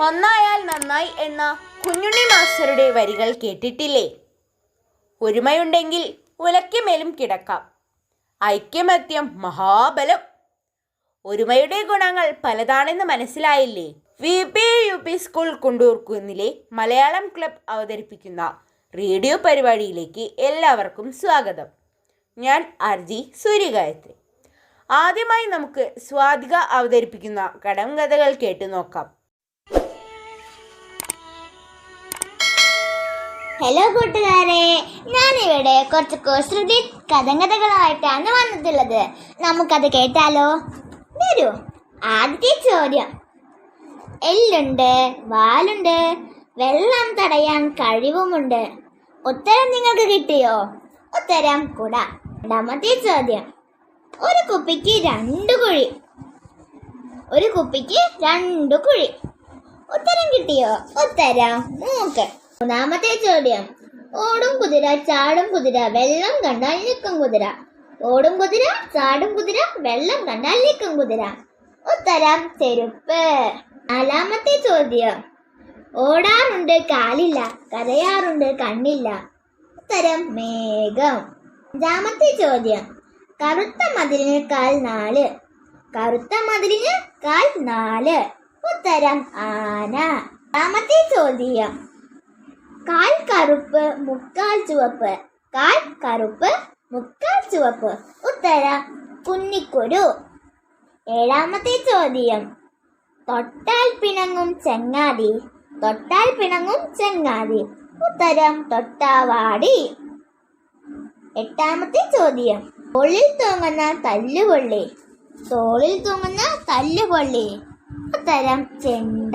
ഒന്നായാൽ നന്നായി എന്ന കുഞ്ഞുണ്ണി മാസ്റ്ററുടെ വരികൾ കേട്ടിട്ടില്ലേ? ഒരുമയുണ്ടെങ്കിൽ ഉലയ്ക്കുമേലും കിടക്കാം. ഐക്യമത്യം മഹാബലം. ഒരുമയുടെ ഗുണങ്ങൾ പലതാണെന്ന് മനസ്സിലായില്ലേ? V. P. U. P. School Kundoor കുന്നിലെ Malayalam club അവതരിപ്പിക്കുന്ന റേഡിയോ പരിപാടിയിലേക്ക് എല്ലാവർക്കും സ്വാഗതം. ഞാൻ അർജി സൂര്യഗായത്രി. ആദ്യമായി നമുക്ക് സ്വാതിക അവതരിപ്പിക്കുന്ന കടം കഥകൾ കേട്ടു നോക്കാം. ഹലോ കൂട്ടുകാരെ. ഞാനിവിടെ കുറച്ച് കുസൃതി കഥകഥകളായിട്ടാണ് വന്നിട്ടുള്ളത്. നമുക്കത് കേട്ടാലോ? വരൂ. ആദ്യത്തെ ചോദ്യം. എല്ലുണ്ട് വാലുണ്ട് വെള്ളം തടയാൻ കഴിവുമുണ്ട്. ഉത്തരം നിങ്ങൾക്ക് കിട്ടിയോ? ഉത്തരം കുട. രണ്ടാമത്തെ ചോദ്യം. ഒരു കുപ്പിക്ക് രണ്ട് കുഴി. ഒരു കുപ്പിക്ക് രണ്ട് കുഴി. ഉത്തരം കിട്ടിയോ? ഉത്തരം മൂക്ക്. മൂന്നാമത്തെ ചോദ്യം. ഓടും കുതിര ചാടും കുതിര വെള്ളം കണ്ടാൽ നിൽക്കും കുതിര. ഓടും കുതിര ചാടും കുതിര വെള്ളം കണ്ടാൽ നിൽക്കും കുതിര. ഉത്തരം ചെരുപ്പ്. നാലാമത്തെ ചോദ്യം. ഓടാറുണ്ട് കാലില്ല കരയാറുണ്ട് കണ്ണില്ല. ഉത്തരം മേഘം. അഞ്ചാമത്തെ ചോദ്യം. കറുത്ത മതിലിന് കാൽ നാല്. കറുത്ത മതിലിന് കാൽ നാല്. ഉത്തരം ആന. ആറാമത്തെ ചോദ്യം. കാൽ കറുപ്പ് മുക്കാൽ ചുവപ്പ്. കാൽ കറുപ്പ് മുക്കാൽ ചുവപ്പ്. ഉത്തര കുന്നിക്കുരു ഏഴാമത്തെ ചോദ്യം. തൊട്ടാൽ പിണങ്ങും ചെങ്ങാതി. തൊട്ടാൽ പിണങ്ങും ചെങ്ങാതി. ഉത്തരം തൊട്ടാവാടി. എട്ടാമത്തെ ചോദ്യം. തോളിൽ തൂങ്ങുന്ന തല്ലുകൊള്ളി തോളിൽ തൂങ്ങുന്ന തല്ലുകൊള്ളി ഉത്തരം ചെണ്ട.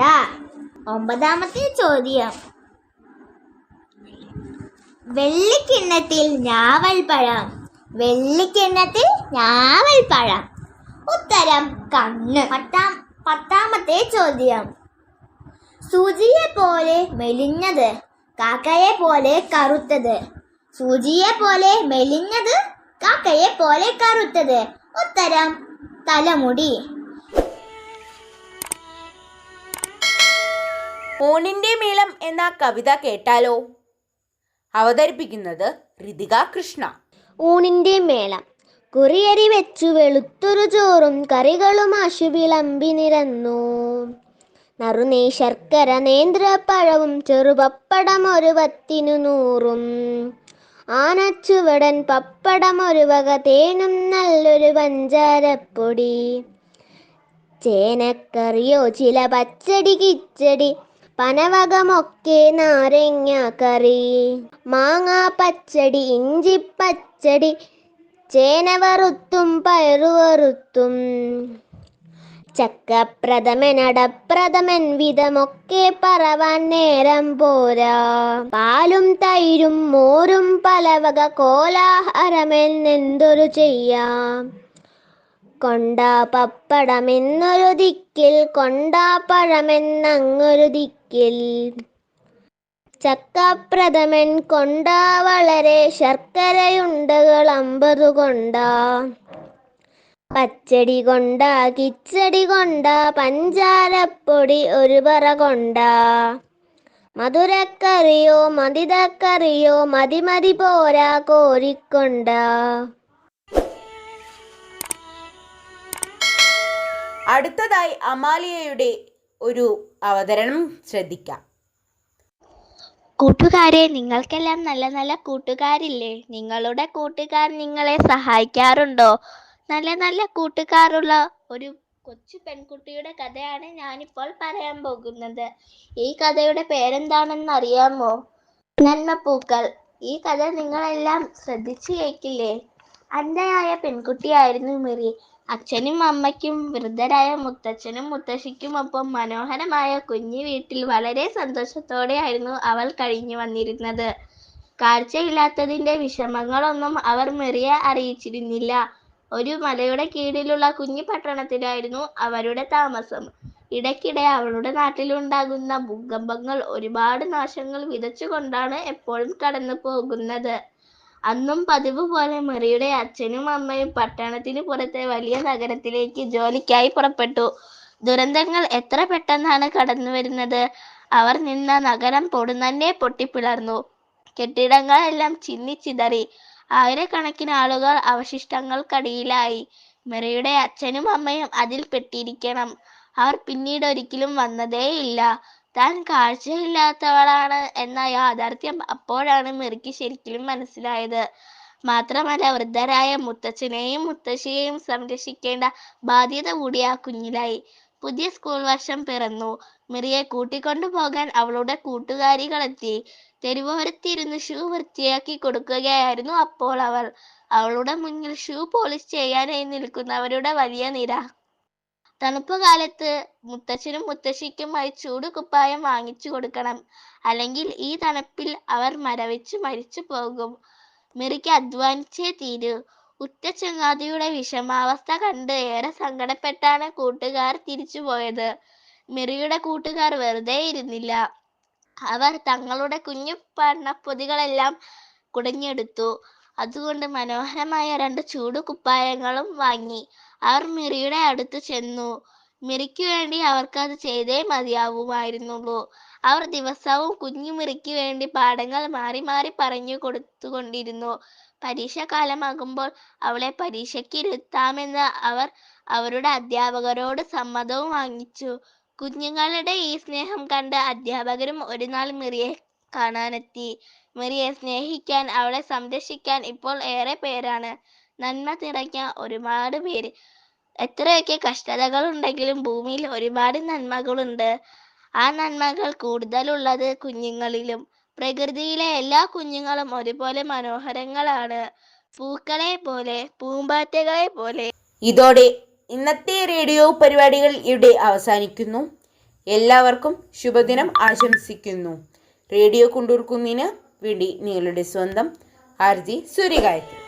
ഒമ്പതാമത്തെ ചോദ്യം. വെള്ളിക്കിണ്ണത്തിൽ ഞാവൽ പഴം. വെള്ളിക്കിണ്ണത്തിൽ പഴം. ഉത്തരം കണ്ണ്. പത്താം പത്താമത്തെ ചോദ്യം. സൂചിയെ പോലെ മെലിഞ്ഞത് കാക്കയെ പോലെ കറുത്തത്. സൂചിയെ പോലെ മെലിഞ്ഞത് കാക്കയെ പോലെ കറുത്തത്. ഉത്തരം തലമുടി. ഓണിന്റെ മേളം എന്ന കവിത കേട്ടാലോ? അവതരിപ്പിക്കുന്നത് ഋതിക കൃഷ്ണ. ഊണിന്റെ മേളം. കുറിയരി വെച്ചു വെളുത്തൊരു ചോറും കറികളും ആശു വിളമ്പി നിരന്നു. നറുനീ ശർക്കര നേന്ത്രപ്പഴവും ചെറുപപ്പടം ഒരു പത്തിനു നൂറും. ആനച്ചുവടൻ പപ്പടം ഒരു വക തേനും നല്ലൊരു പഞ്ചാരപ്പൊടി. ചേനക്കറിയോ ചില പച്ചടി കിച്ചടി പനവകമൊക്കെ നാരങ്ങ കറി. മാങ്ങ പച്ചടി ഇഞ്ചി പച്ചടി ചേന വറുത്തും പയറു വറുത്തും ചക്കപ്രഥമൻ അടപ്രഥമൻ വിധമൊക്കെ പറവാൻ നേരം പോരാ. പാലും തൈരും മോരും പലവക കോലാഹരമെന്നെന്തൊരു ചെയ്യാം. കൊണ്ടാ പപ്പടമെന്നൊരു ദിക്കിൽ കൊണ്ടാ പഴമെന്നങ്ങൊരു ദിക്കിൽ ചക്കപ്രഥമൻ കൊണ്ടാ വളരെ ശർക്കരയുണ്ടകൾ അമ്പതു കൊണ്ടാ. പച്ചടി കൊണ്ടാ കിച്ചടി കൊണ്ടാ പഞ്ചാരപ്പൊടി ഒരു പറ കൊണ്ടാ. മധുരക്കറിയോ മതിതക്കറിയോ മതി മതി പോരാ കോരിക്കൊണ്ട. അടുത്തതായി അമാലിയയുടെ ഒരു അവതരണം ശ്രദ്ധിക്കാം. കൂട്ടുകാരെ നിങ്ങൾക്കെല്ലാം നല്ല നല്ല കൂട്ടുകാരില്ലേ? നിങ്ങളുടെ കൂട്ടുകാർ നിങ്ങളെ സഹായിക്കാറുണ്ടോ? നല്ല നല്ല കൂട്ടുകാരുള്ള ഒരു കൊച്ചു പെൺകുട്ടിയുടെ കഥയാണ് ഞാനിപ്പോൾ പറയാൻ പോകുന്നത്. ഈ കഥയുടെ പേരെന്താണെന്ന് അറിയാമോ? നന്മപ്പൂക്കൾ. ഈ കഥ നിങ്ങളെല്ലാം ശ്രദ്ധിച്ചു കേൾക്കില്ലേ? അന്ധയായ പെൺകുട്ടിയായിരുന്നു മിറി. അച്ഛനും അമ്മയ്ക്കും വൃദ്ധരായ മുത്തച്ഛനും മുത്തശ്ശിക്കും ഒപ്പം മനോഹരമായ കുഞ്ഞു വീട്ടിൽ വളരെ സന്തോഷത്തോടെയായിരുന്നു അവൾ കഴിഞ്ഞു വന്നിരുന്നത്. കാഴ്ചയില്ലാത്തതിന്റെ വിഷമങ്ങളൊന്നും അവർ മെറിയെ അറിയിച്ചിരുന്നില്ല. ഒരു മലയുടെ കീഴിലുള്ള കുഞ്ഞു പട്ടണത്തിലായിരുന്നു അവരുടെ താമസം. ഇടയ്ക്കിടെ അവളുടെ നാട്ടിലുണ്ടാകുന്ന ഭൂകമ്പങ്ങൾ ഒരുപാട് നാശങ്ങൾ വിതച്ചുകൊണ്ടാണ് എപ്പോഴും കടന്നു പോകുന്നത് അന്നും പതിവ് പോലെ മെറിയുടെ അച്ഛനും അമ്മയും പട്ടണത്തിന് പുറത്തെ വലിയ നഗരത്തിലേക്ക് ജോലിക്കായി പുറപ്പെട്ടു. ദുരന്തങ്ങൾ എത്ര പെട്ടെന്നാണ് കടന്നു വരുന്നത്? അവർ നിന്ന നഗരം പൊടുന്നന്നെ പൊട്ടിപ്പിളർന്നു. കെട്ടിടങ്ങളെല്ലാം ചിന്നിച്ചിതറി ആയിരക്കണക്കിന് ആളുകൾ അവശിഷ്ടങ്ങൾക്കടിയിലായി. മെറിയുടെ അച്ഛനും അമ്മയും അതിൽ പെട്ടിരിക്കണം. അവർ പിന്നീട് ഒരിക്കലും വന്നതേയില്ല. താൻ കാഴ്ചയില്ലാത്തവളാണ് എന്ന യാഥാർത്ഥ്യം അപ്പോഴാണ് മെറിക്ക് ശരിക്കും മനസ്സിലായത്. മാത്രമല്ല വൃദ്ധരായ മുത്തച്ഛനെയും മുത്തശ്ശിയെയും സംരക്ഷിക്കേണ്ട ബാധ്യത കൂടി ആ കുഞ്ഞിലായി. പുതിയ സ്കൂൾ വർഷം പിറന്നു. മിറിയെ കൂട്ടിക്കൊണ്ടു പോകാൻ അവളുടെ കൂട്ടുകാരികളെത്തി. തെരുവോരത്തിരുന്ന് ഷൂ വൃത്തിയാക്കി കൊടുക്കുകയായിരുന്നു അപ്പോൾ അവൾ. അവളുടെ മുന്നിൽ ഷൂ പോളിഷ് ചെയ്യാനായി നിൽക്കുന്നവരുടെ വലിയ നിര. തണുപ്പ് കാലത്ത് മുത്തച്ഛനും മുത്തശ്ശിക്കുമായി ചൂട് കുപ്പായം വാങ്ങിച്ചു കൊടുക്കണം. അല്ലെങ്കിൽ ഈ തണുപ്പിൽ അവർ മരവിച്ച് മരിച്ചു പോകും. മിറിക്ക് അധ്വാനിച്ചേ തീരൂ. ഉറ്റ ചങ്ങാതിയുടെ വിഷമാവസ്ഥ കണ്ട് ഏറെ സങ്കടപ്പെട്ടാണ് കൂട്ടുകാർ തിരിച്ചുപോയത് മിറിയുടെ കൂട്ടുകാർ വെറുതെ ഇരുന്നില്ല. അവർ തങ്ങളുടെ കുഞ്ഞു പണപ്പൊതികളെല്ലാം കുടഞ്ഞെടുത്തു അതുകൊണ്ട് മനോഹരമായ രണ്ട് ചൂട് കുപ്പായങ്ങളും വാങ്ങി. അവർ മിറിയുടെ അടുത്ത് ചെന്നു. മിറിക്ക് വേണ്ടി അവർക്ക് അത് ചെയ്തേ മതിയാവുമായിരുന്നുള്ളൂ. അവർ ദിവസവും കുഞ്ഞു മിറിക്ക് വേണ്ടി പാഠങ്ങൾ മാറി മാറി പറഞ്ഞു കൊടുത്തുകൊണ്ടിരുന്നു. പരീക്ഷാകാലമാകുമ്പോൾ അവളെ പരീക്ഷയ്ക്ക് ഇരുത്താമെന്ന് അവർ അവരുടെ അധ്യാപകരോട് സമ്മതവും വാങ്ങിച്ചു. കുഞ്ഞുങ്ങളുടെ ഈ സ്നേഹം കണ്ട് അധ്യാപകരും ഒരു നാൾ മിറിയെ കാണാനെത്തി. മിറിയെ സ്നേഹിക്കാൻ അവളെ സംരക്ഷിക്കാൻ ഇപ്പോൾ ഏറെ പേരാണ്. നന്മ നിറഞ്ഞ ഒരുപാട് പേര്. എത്രയൊക്കെ കഷ്ടതകൾ ഉണ്ടെങ്കിലും ഭൂമിയിൽ ഒരുപാട് നന്മകളുണ്ട്. ആ നന്മകൾ കൂടുതലുള്ളത് കുഞ്ഞുങ്ങളിലും. പ്രകൃതിയിലെ എല്ലാ കുഞ്ഞുങ്ങളും ഒരുപോലെ മനോഹരങ്ങളാണ്. പൂക്കളെ പോലെ പൂമ്പാറ്റകളെ പോലെ. ഇതോടെ ഇന്നത്തെ റേഡിയോ പരിപാടികൾ ഇവിടെ അവസാനിക്കുന്നു. എല്ലാവർക്കും ശുഭദിനം ആശംസിക്കുന്നു. റേഡിയോ കൊണ്ടുവർക്കുന്നതിന് വേണ്ടി നിങ്ങളുടെ സ്വന്തം ആർജി സൂര്യഗായത്രി